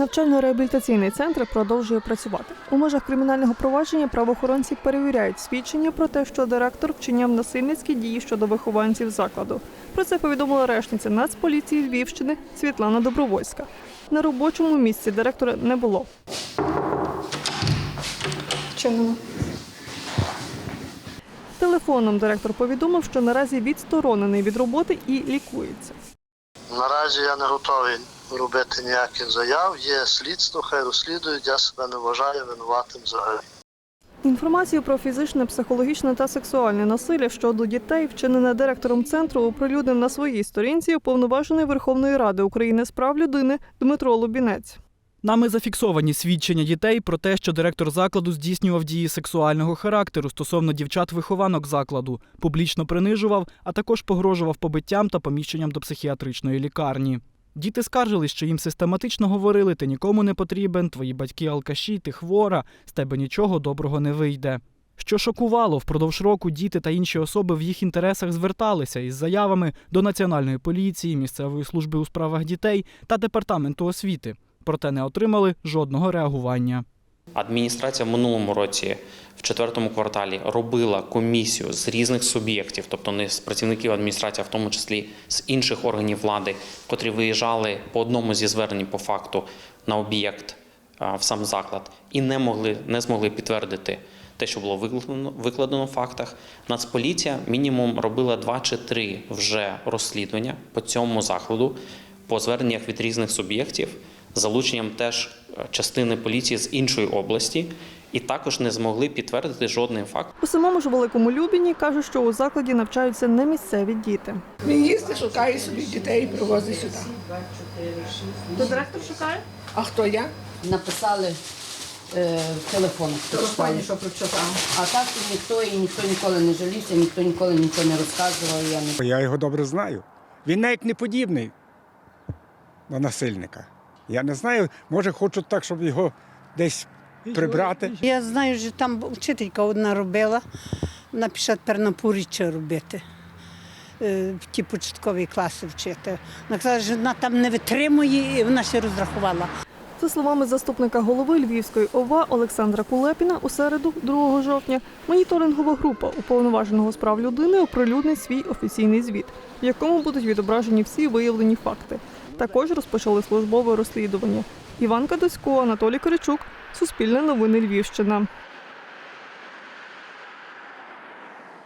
Навчально-реабілітаційний центр продовжує працювати. У межах кримінального провадження правоохоронці перевіряють свідчення про те, що директор вчиняв насильницькі дії щодо вихованців закладу. Про це повідомила речниця Нацполіції Львівщини Світлана Добровольська. На робочому місці директора не було. Чому? Телефоном директор повідомив, що наразі відсторонений від роботи і лікується. Наразі я не готовий робити ніяких заяв. Є слідство, хай розслідують. Я себе не вважаю винуватим взагалі. Інформацію про фізичне, психологічне та сексуальне насилля щодо дітей, вчинене директором центру, оприлюднив на своїй сторінці уповноважений Верховної Ради України з прав людини Дмитро Лубінець. Нами зафіксовані свідчення дітей про те, що директор закладу здійснював дії сексуального характеру стосовно дівчат-вихованок закладу, публічно принижував, а також погрожував побиттям та поміщенням до психіатричної лікарні. Діти скаржились, що їм систематично говорили: ти нікому не потрібен, твої батьки алкаші, ти хвора, з тебе нічого доброго не вийде. Що шокувало, впродовж року діти та інші особи в їх інтересах зверталися із заявами до Національної поліції, місцевої служби у справах дітей та департаменту освіти, проте не отримали жодного реагування. Адміністрація в минулому році в четвертому кварталі робила комісію з різних суб'єктів, тобто не з працівників адміністрації, а в тому числі з інших органів влади, котрі виїжджали по одному зі звернень по факту на об'єкт в сам заклад і не могли не змогли підтвердити те, що було викладено, викладено в фактах. Нацполіція мінімум робила два чи три вже розслідування по цьому закладу по зверненнях від різних суб'єктів залученням теж е, частини поліції з іншої області, і також не змогли підтвердити жодний факт. У самому ж великому Любіні каже, що у закладі навчаються не місцеві діти. Він їсти, шукає собі дітей і привозить сюди. То директор шукає? А хто я? написали е, в телефон. Телефоні, що прочитав. А так тут ніхто і ніхто ніколи не жалівся, ніхто ніколи нічого не розказував. Я не Я його добре знаю. Він навіть не подібний на насильника. Я не знаю, може хочуть так, щоб його десь прибрати. Я знаю, що там вчителька одна робила, вона пішла тепер на Пуріччя робити. е, В ті початкові класи вчити. Вона казала, що вона там не витримує, і вона ще розрахувала. За словами заступника голови Львівської ОВА Олександра Кулепіна, у середу, 2 жовтня, моніторингова група уповноваженого з прав людини оприлюднить свій офіційний звіт, в якому будуть відображені всі виявлені факти. Також розпочали службове розслідування. Іван Кадосько, Анатолій Кричук, Суспільне новини Львівщина.